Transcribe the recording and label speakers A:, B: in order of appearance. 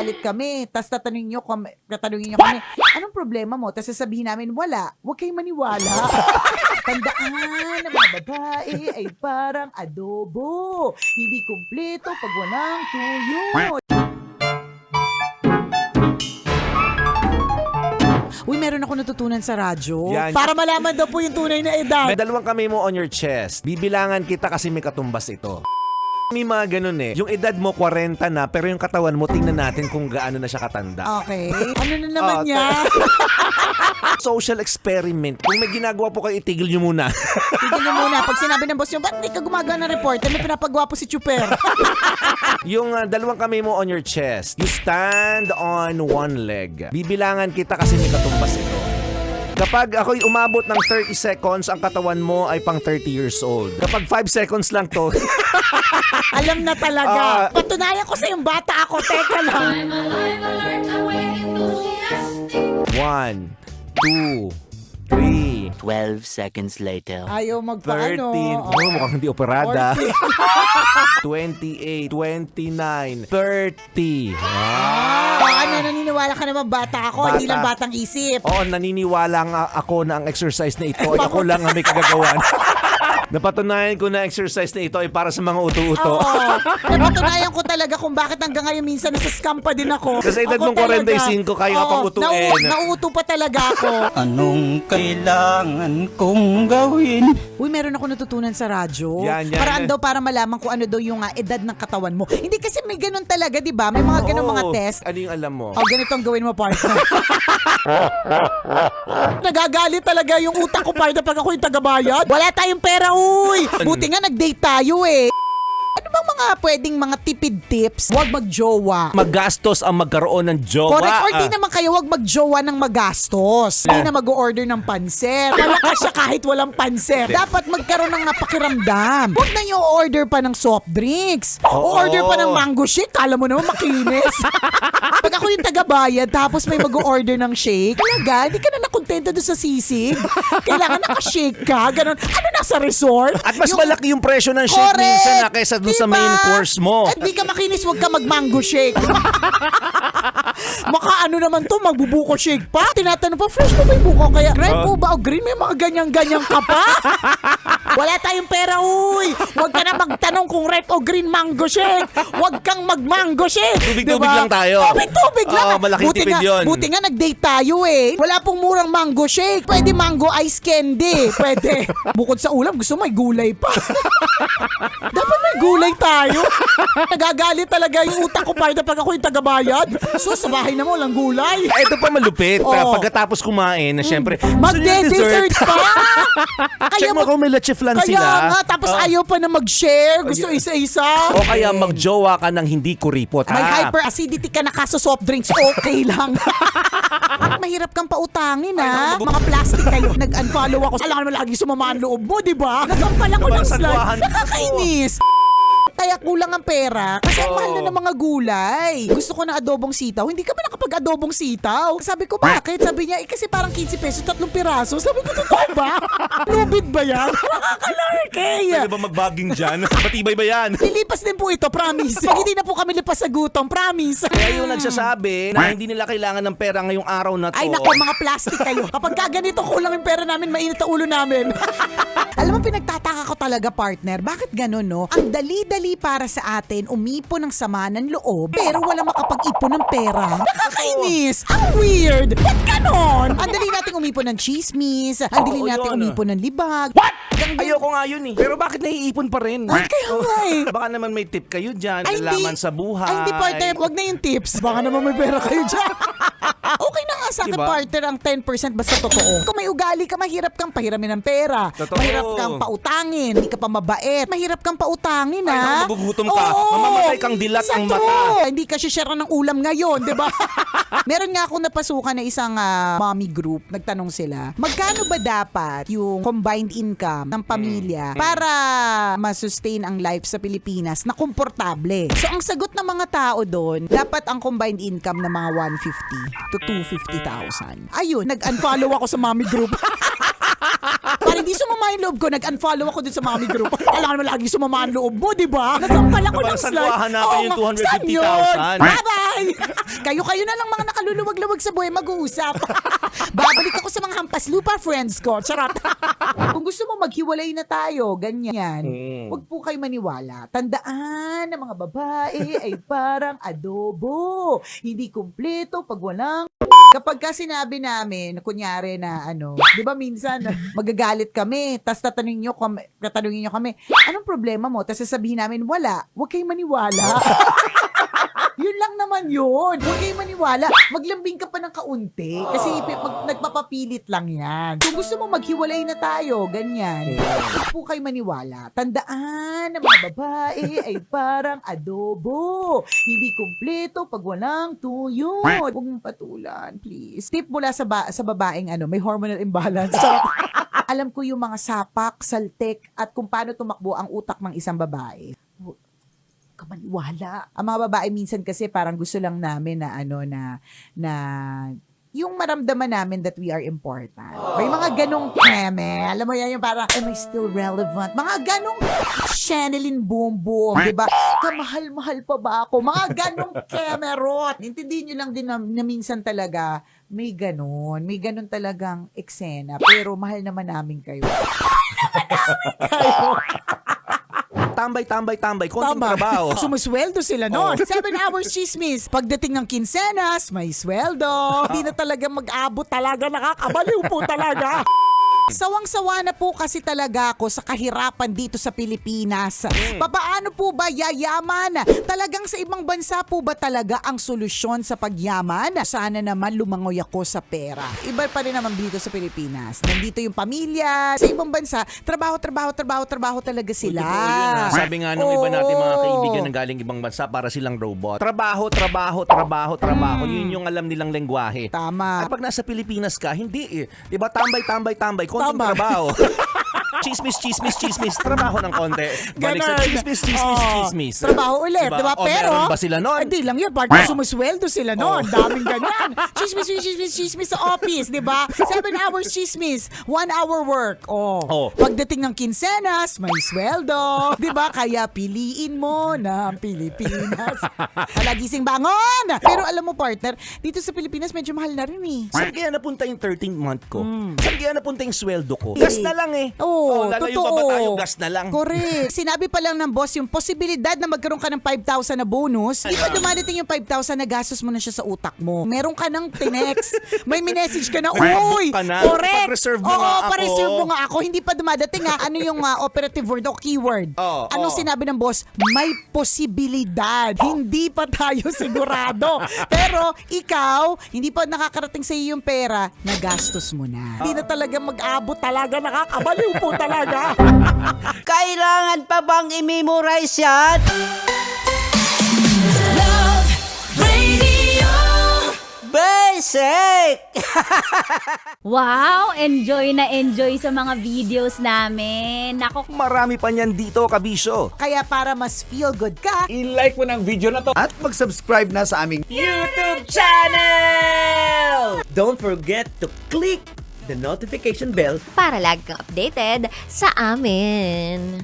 A: magagalit kami. Tapos tatanungin nyo, kami, tatanungin nyo kami, anong problema mo? Tapos sasabihin namin, wala. Huwag kayong maniwala. Tandaan na mga babae ay parang adobo. Hindi kumpleto pag walang tuyo. Uy, meron ako natutunan sa radyo.
B: Yan.
A: Para malaman daw po yung tunay na edad.
B: May dalawang kamay mo on your chest. Bibilangan kita kasi may katumbas ito. May mga ganun eh. Yung edad mo 40 na pero yung katawan mo tingnan natin kung gaano na siya katanda.
A: Okay. Ano na naman
B: Oh,
A: niya?
B: Social experiment. Kung may ginagawa po kayo, itigil nyo muna.
A: Tignan niyo muna. Pag sinabi ng boss niyo, ba't hindi ka gumagawa ng report? May pinapagwapo si Chuper.
B: yung ah, dalawang kamay mo on your chest. You stand on one leg. Bibilangan kita kasi may katumbas ito. Kapag ako'y umabot ng 30 seconds, ang katawan mo ay pang 30 years old. Kapag 5 seconds lang to,
A: Alam na talaga.
B: Ah.
A: Patunayan ko sa yung bata ako. Teka lang.
C: I'm alive, alert, awake, enthusiastic.
B: 1, 2, 3,
D: 12 seconds later.
A: Ayaw
B: 13.
A: magpaano.
B: Oh, mukhang hindi operada.
A: 40.
B: 28, 29, 30.
A: Ah,
B: Ah.
A: Ano, naniniwala ka naman bata ako, hindi
B: Bata.
A: lang batang isip.
B: Oo, naniniwala nga ako na ang exercise na ito ay ako lang ang may kagagawan. Napatunayan ko na exercise na ito ay para sa mga uto-uto.
A: Oo. Napatunayan ko talaga kung bakit hanggang ngayon minsan nasa scam pa din ako.
B: Kasi edad
A: Ako
B: mong 45,
A: talaga.
B: kaya ka pang
A: Oo,
B: utuin.
A: nau- nauuto pa talaga ako.
E: Anong kailangan kong gawin?
A: Uy, meron ako natutunan sa radyo.
B: Yan, yan,
A: Paraan
B: yan.
A: daw para malaman kung ano daw yung ah, edad ng katawan mo. Hindi kasi may ganun talaga, di ba? May mga ganun
B: Oo.
A: mga test.
B: Ano yung alam mo?
A: Oh, ganito ang gawin mo, partner. Nagagalit talaga yung utak ko, partner, pag ako yung tagabayad. Wala tayong pera, uy! Buti nga nag-date tayo eh. Ano bang mga pwedeng mga tipid tips? Huwag magjowa.
B: Maggastos ang magkaroon ng jowa.
A: Correct. Or di
B: Ah.
A: naman kayo wag magjowa ng magastos. Hindi na mag-order ng panser. Malakas siya kahit walang panser. Dapat magkaroon ng napakiramdam. Huwag na yung order pa ng soft drinks. O
B: Oo.
A: order pa ng mango shake. Kala mo naman makinis. Pag ako yung tagabayad tapos may mag-order ng shake, talaga, hindi ka na nakontento doon sa sisig. Kailangan nakashake ka. Ganon. Ano nasa resort?
B: At mas
A: Yung-
B: malaki yung presyo ng shake
A: Correct!
B: minsan na kaysa dun sa
A: Diba?
B: main course mo.
A: At di ka makinis, wag ka mag-mango shake. Maka ano naman to, magbubuko shake pa? Tinatanong pa, fresh pa ba yung buko? Kaya red
B: Ah.
A: po ba o green? May mga ganyan-ganyan ka pa? Wala tayong pera, uy! Huwag ka na magtanong kung red o green mango shake. Huwag kang mag-mango shake.
B: Tubig-tubig
A: Diba?
B: lang tayo.
A: Tubig-tubig lang.
B: Oo, malaking tipid
A: nga,
B: yun.
A: Buti nga nag-date tayo eh. Wala pong murang mango shake. Pwede mango ice candy. Pwede. Bukod sa ulam, gusto may gulay pa. Dapat may gulay tayo. Nagagalit talaga yung utak ko para pag ako yung tagabayad. So, sa bahay na mo, walang gulay.
B: Ah, Ito pa malupit.
A: Oo.
B: Pagkatapos kumain, na syempre, gusto niyo
A: Magde-dessert pa!
B: Check mo
A: mag-
B: kung may leche flan
A: Kaya
B: sila.
A: nga, tapos
B: Ah.
A: ayaw pa na mag-share. Gusto isa-isa.
B: O kaya magjowa ka ng hindi kuripot.
A: May hyperacidity ka na kaso soft drinks, okay lang. Mahirap kang pautangin, ha? Mga plastic kayo. Nag-unfollow ako. Alam naman lagi sumama ang loob mo, di ba? Nasampal ako ng slide. Nakakainis. Kaya kulang ang pera kasi ang mahal na ng mga gulay. Gusto ko ng adobong sitaw. Hindi ka ba nakapag-adobong sitaw? Sabi ko, bakit? Sabi niya, eh kasi parang 15 pesos, tatlong piraso. Sabi ko, totoo ba? Lubid ba yan? Nakakalarkay.
B: Pwede ba magbaging dyan? Matibay ba yan?
A: Lilipas din po ito, promise. Pag hindi na po kami lipas sa gutom, promise.
B: Kaya yung nagsasabi na hindi nila kailangan ng pera ngayong araw na to.
A: Ay nako, mga plastic kayo. Kapag ka ganito kulang yung pera namin, mainit ang ulo namin. Alam mo, pinagtataka ko talaga, partner. Bakit ganun, no? Ang dali-dali para sa atin umipon ng sama ng loob, pero wala makapag-ipon ng pera. Nakakainis! Ang weird! Ba't? Umipon ng chismis, ang
B: Oo,
A: nating
B: yun.
A: umipon ng libag. What?
B: Ayoko nga yun eh. Pero bakit naiipon pa rin?
A: Ay, kaya nga eh.
B: Baka naman may tip kayo dyan,
A: Ay,
B: nalaman sa buhay.
A: Ay, hindi, partner. Huwag na yung tips. Baka naman may pera kayo dyan. okay na nga sa akin,
B: Diba?
A: partner, ang 10% basta totoo. Kung may ugali ka, mahirap kang pahiramin ng pera.
B: Totoo.
A: Mahirap kang pautangin. Hindi ka pa mabait. Mahirap kang pautangin,
B: Ay,
A: ha?
B: naku, magugutom ka. Mamamatay kang dilat
A: Sa
B: ang
A: true.
B: mata.
A: Hindi ka share ng ulam ngayon, di ba? Meron nga akong napasukan na isang ah, mommy group. Nagtanong sila, magkano ba dapat yung combined income ng pamilya
B: Mm.
A: para masustain ang life sa Pilipinas na komportable? So, ang sagot ng mga tao doon, dapat ang combined income na mga 150 to 250,000. Ayun, nag-unfollow ako sa mommy group. Para hindi sumama yung loob ko, nag-unfollow ako dun sa mommy group. Alam naman lagi sumama ang loob mo, di ba? Nasampal ako ng slide.
B: sagwahan natin
A: Oo
B: yung
A: nga, saan
B: 250,000.
A: yun? Bye-bye! Kayo-kayo na lang mga nakaluluwag-luwag sa buhay mag-uusap. Babalik ako sa mga hampas lupa friends ko. Charot. Kung gusto mo maghiwalay na tayo, ganyan. Huwag po kayo maniwala. Tandaan na mga babae ay parang adobo. Hindi kumpleto pag walang Kapag ka sinabi namin, kunyari na ano, di ba minsan magagalit kami, tapos tatanungin nyo kami, tatanungin nyo kami, anong problema mo? Tapos sasabihin namin, wala. Huwag kayong maniwala. Yun lang naman yun. Huwag kayong maniwala. Maglambing ka pa ng kaunti. Kasi pi- mag, nagpapapilit lang yan. Kung gusto mo maghiwalay na tayo, ganyan. Huwag po kayo maniwala. Tandaan na mga babae ay parang adobo. Hindi kumpleto pag walang tuyo. Huwag mong patulan, please. Tip mula sa, ba- sa babaeng ano, may hormonal imbalance. Alam ko yung mga sapak, saltek, at kung paano tumakbo ang utak ng isang babae kamaniwala. Ang mga babae minsan kasi parang gusto lang namin na ano na na yung maramdaman namin that we are important. May mga ganong keme. Alam mo yan yung parang, am I still relevant? Mga ganong Channeline boom boom. Diba? Kamahal-mahal pa ba ako? Mga ganong kemerot. Intindihin nyo lang din na, na minsan talaga may ganon. May ganon talagang eksena. Pero mahal naman namin kayo. kayo.
B: Tambay, tambay, tambay. Konting trabaho.
A: Sumusweldo sila noon. Seven hours chismis. Pagdating ng kinsenas, may sweldo. Hindi na talaga mag-abot talaga. Nakakabaliw po talaga. Sawang-sawa na po kasi talaga ako sa kahirapan dito sa Pilipinas. Papaano po ba yayaman? Talagang sa ibang bansa po ba talaga ang solusyon sa pagyaman? Sana naman lumangoy ako sa pera. Iba pa rin naman dito sa Pilipinas. Nandito yung pamilya. Sa ibang bansa, trabaho, trabaho, trabaho, trabaho talaga sila.
B: Totoo yun, ah. Sabi nga nung iba natin mga
A: Oo.
B: kaibigan ng galing ibang bansa para silang robot. Trabaho, trabaho, trabaho, trabaho. Yun yung alam nilang lengguwahe.
A: Tama.
B: At pag nasa Pilipinas ka, hindi eh. Di ba tambay, tambay, tambay.
A: Tama.
B: trabaho. chismis, chismis, chismis. Trabaho ng konti. Balik sa
A: Ganon.
B: chismis, chismis,
A: Oo.
B: chismis.
A: Trabaho ulit,
B: Diba?
A: di ba?
B: O,
A: Pero,
B: meron ba sila nun?
A: Hindi lang yun, partner, sumusweldo sila noon.
B: Oo.
A: Daming ganyan. Chismis, chismis, chismis, sa office, di ba? Seven hours chismis, one hour work. Oh.
B: Oo.
A: Pagdating ng kinsenas, may sweldo. Di ba? Kaya piliin mo na ang Pilipinas. Palagising bangon! Pero alam mo, partner, dito sa Pilipinas, medyo mahal na rin eh.
B: Saan kaya napunta yung 13th month ko? Saan kaya napunta yung sweldo ko?
A: Eh.
B: Gas na lang eh.
A: Oo,
B: Oh, lalayo
A: totoo.
B: pa ba tayo? Gas na lang.
A: Correct. Sinabi pa lang ng boss yung posibilidad na magkaroon ka ng 5,000 na bonus. Di ba dumadating yung 5,000 na gastos mo na siya sa utak mo? Meron ka ng tinex. May minessage ka na, Uy!
B: ka na.
A: Correct!
B: Pa-reserve mo
A: Oo,
B: nga ako."
A: pa-reserve mo nga ako. Hindi pa dumadating ha. Ano yung ah, operative word o keyword?
B: Oo,
A: Anong
B: oo.
A: sinabi ng boss? May posibilidad. Hindi pa tayo sigurado. Pero ikaw, hindi pa nakakarating sa iyo yung pera, nagastos mo na. Hindi na talaga mag-abot talaga. Nakakabaliw po talaga.
E: Kailangan pa bang i-memorize yan? Basic!
F: Wow! Enjoy na enjoy sa mga videos namin. Nako,
B: Marami pa niyan dito, kabisyo.
A: Kaya para mas feel good ka,
G: I-like mo ng video na to.
H: at mag-subscribe na sa aming
G: YouTube channel! Don't forget to click the notification bell
I: para lagi kang updated sa amin.